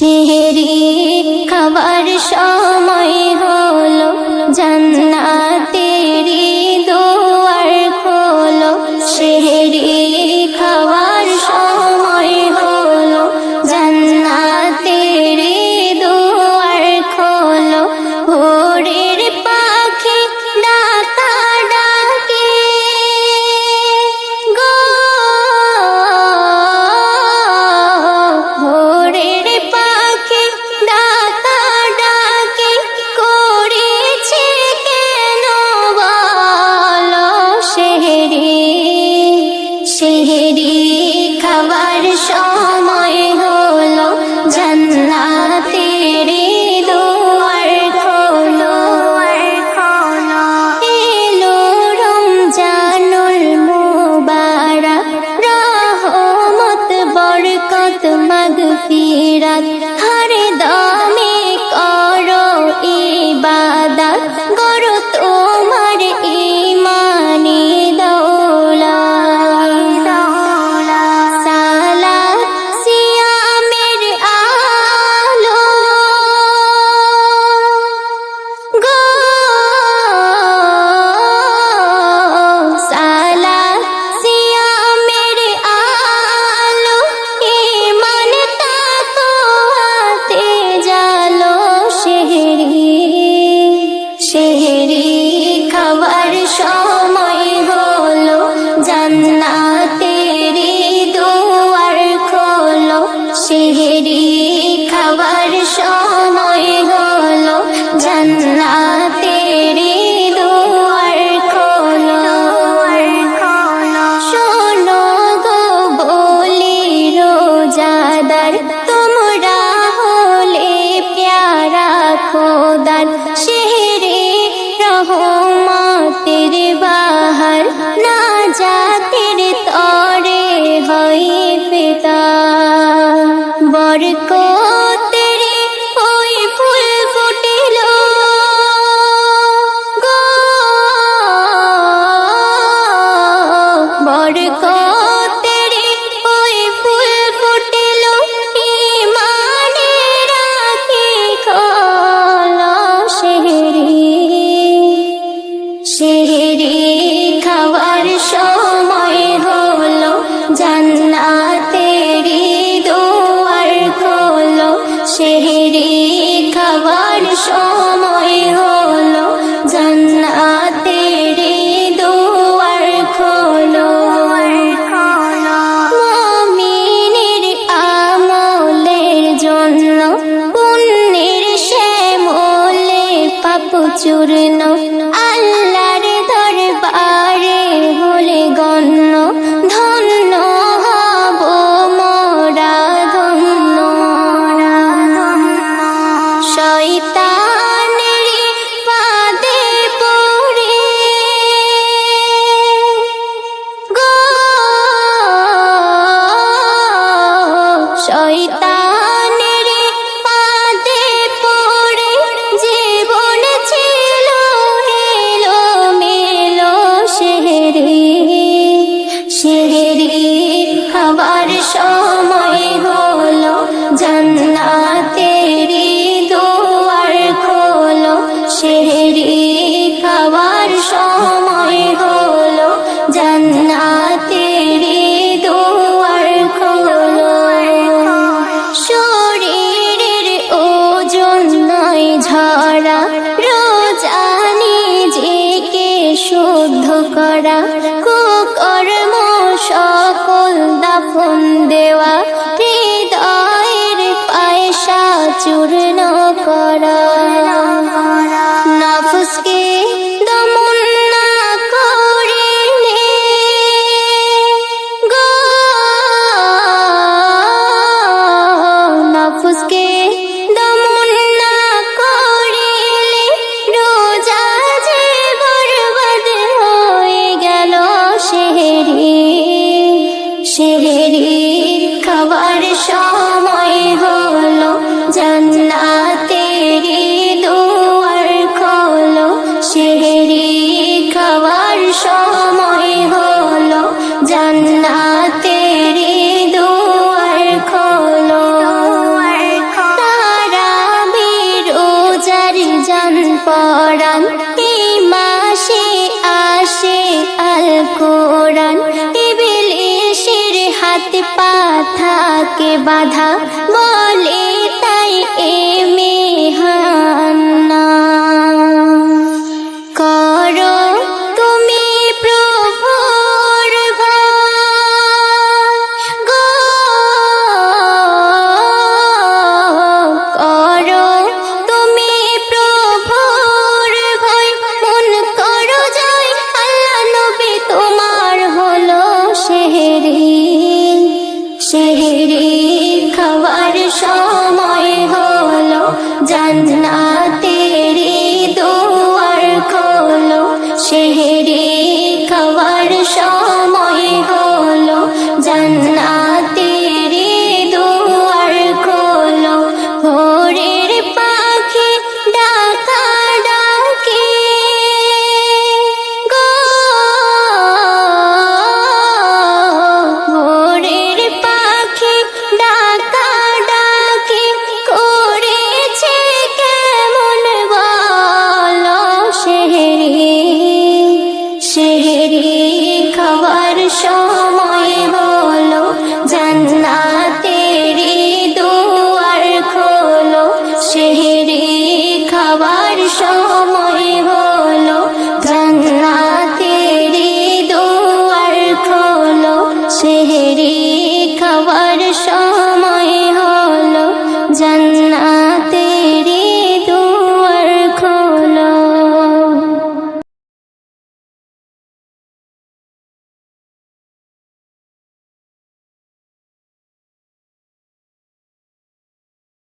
तेरी আমার সব বরকতেরে ওই ফুল ফুটিল। গো বরকত চূর্ণ আল্লাহ জান্নাত জন পড়ান মাসে আসে আল কোরআন টেবিল এসের হাত পা থাকে বাধা বলে সময় হলো জান্নাত ভীষণ